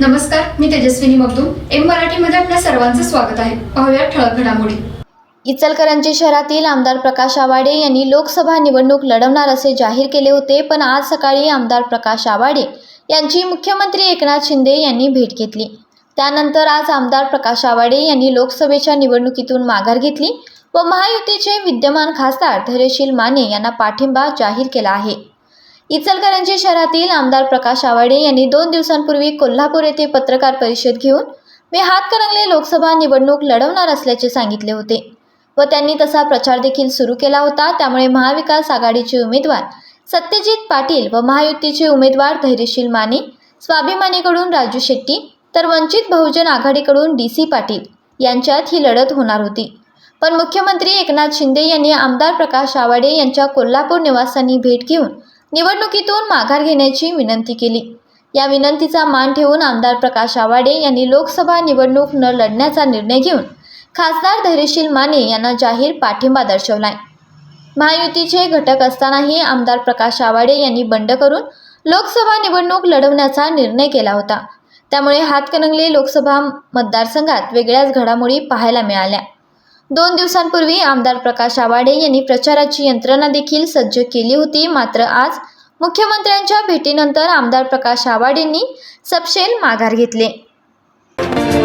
नमस्कार मी तेजस्विनी मगदूम. एम मराठीमध्ये आपल्या सर्वांचं स्वागत आहे. पाहूया ठळक घडामोडी. इचलकरंजी शहरातील आमदार प्रकाश आवाडे यांनी लोकसभा निवडणूक लढवणार असे जाहीर केले होते पण आज सकाळी आमदार प्रकाश आवाडे यांची मुख्यमंत्री एकनाथ शिंदे यांनी भेट घेतली. त्यानंतर आज आमदार प्रकाश आवाडे यांनी लोकसभेच्या निवडणुकीतून माघार घेतली व महायुतीचे विद्यमान खासदार धैर्यशील माने यांना पाठिंबा जाहीर केला आहे. इचलकरंजी शहरातील आमदार प्रकाश आवाडे यांनी दोन दिवसांपूर्वी कोल्हापूर येथे पत्रकार परिषद घेऊन मी हातकणंगले लोकसभा निवडणूक लढवणार असल्याचे सांगितले होते. व त्यांनी तसा प्रचार देखील सुरू केला होता. त्यामुळे महाविकास आघाडीचे उमेदवार सत्यजित पाटील व महायुतीचे उमेदवार धैर्यशील माने स्वाभिमानीकडून राजू शेट्टी तर वंचित बहुजन आघाडीकडून डी सी पाटील यांच्यात ही लढत होणार होती. पण मुख्यमंत्री एकनाथ शिंदे यांनी आमदार प्रकाश आवाडे यांच्या कोल्हापूर निवासांनी भेट घेऊन निवडणुकीतून माघार घेण्याची विनंती केली. या विनंतीचा मान ठेवून आमदार प्रकाश आवाडे यांनी लोकसभा निवडणूक न लढण्याचा निर्णय घेऊन खासदार धैर्यशील माने यांना जाहीर पाठिंबा दर्शवलाय. महायुतीचे घटक असतानाही आमदार प्रकाश आवाडे यांनी बंड करून लोकसभा निवडणूक लढवण्याचा निर्णय केला होता. त्यामुळे हातकणंगले लोकसभा मतदारसंघात वेगळ्याच घडामोडी पाहायला मिळाल्या. दोन दिवसांपूर्वी आमदार प्रकाश आवाडे यांनी प्रचाराची यंत्रणा देखील सज्ज केली होती. मात्र आज मुख्यमंत्र्यांच्या भेटीनंतर आमदार प्रकाश आवाडेंनी सपशेल माघार घेतले.